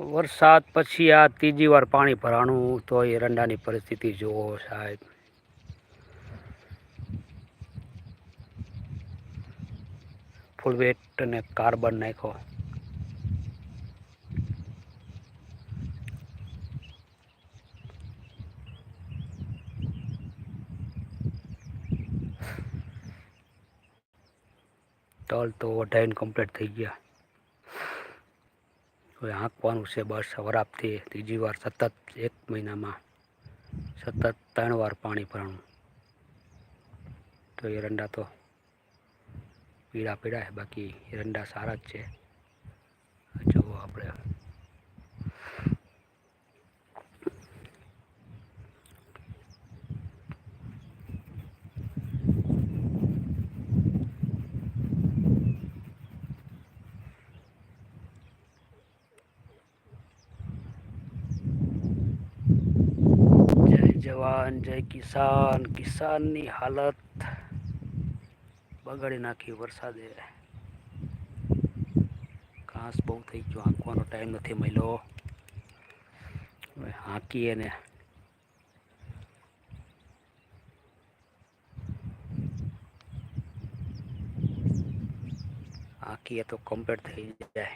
વરસાદ પછી આ ત્રીજી વાર પાણી ભરાણું, તો એરંડાની પરિસ્થિતિ જુઓ સાહેબ. ફૂલ વેટ અને કાર્બન નાખો તલ તો વઢાઈને કમ્પ્લીટ થઈ ગયા. હવે હાંકવાનું છે બસ. વરાપથી ત્રીજી વાર સતત એક મહિનામાં સતત ત્રણ વાર પાણી ભરવાનું. તો એરંડા તો પીળા પીળા છે, બાકી એરંડા સારા જ છે. જુઓ આપણે જય જવાન, જય કિસાન. કિસાનની હાલત બગાડી નાખી વરસાદે. ઘાસ બહુ થઈ ગયો, હાંકવાનો ટાઈમ નથી મળ્યો. હવે હાંકીએ ને. હાંકીએ તો કમ્પ્લીટ થઈ જાય.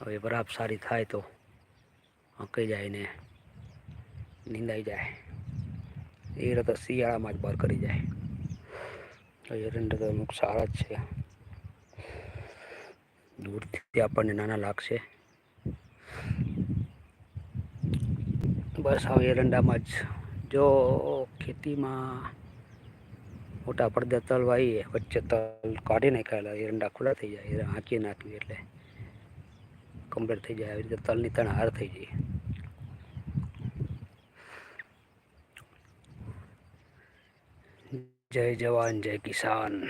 હવે બરાબર સારી થાય તો હંકાઈ જાય ને. નીંદાઈ જાય. એ તો શિયાળામાં જ બહાર કરી જાય. એરંડા તો અમુક સારા જ છે. દૂરથી આપણને નાના લાગશે. બસ હવે એરંડામાં જ. જો ખેતીમાં મોટા પડદા તલ વાવીએ વચ્ચે તલ કાઢી નાખાયેલા એરંડા ખુલ્લા થઈ જાય. એ હાંકી નાખ્યું એટલે કમ્પ્લીટ થઈ જાય. આવી રીતે તલની તણ હાર થઈ જાય. જય જવાન જય કિસાન.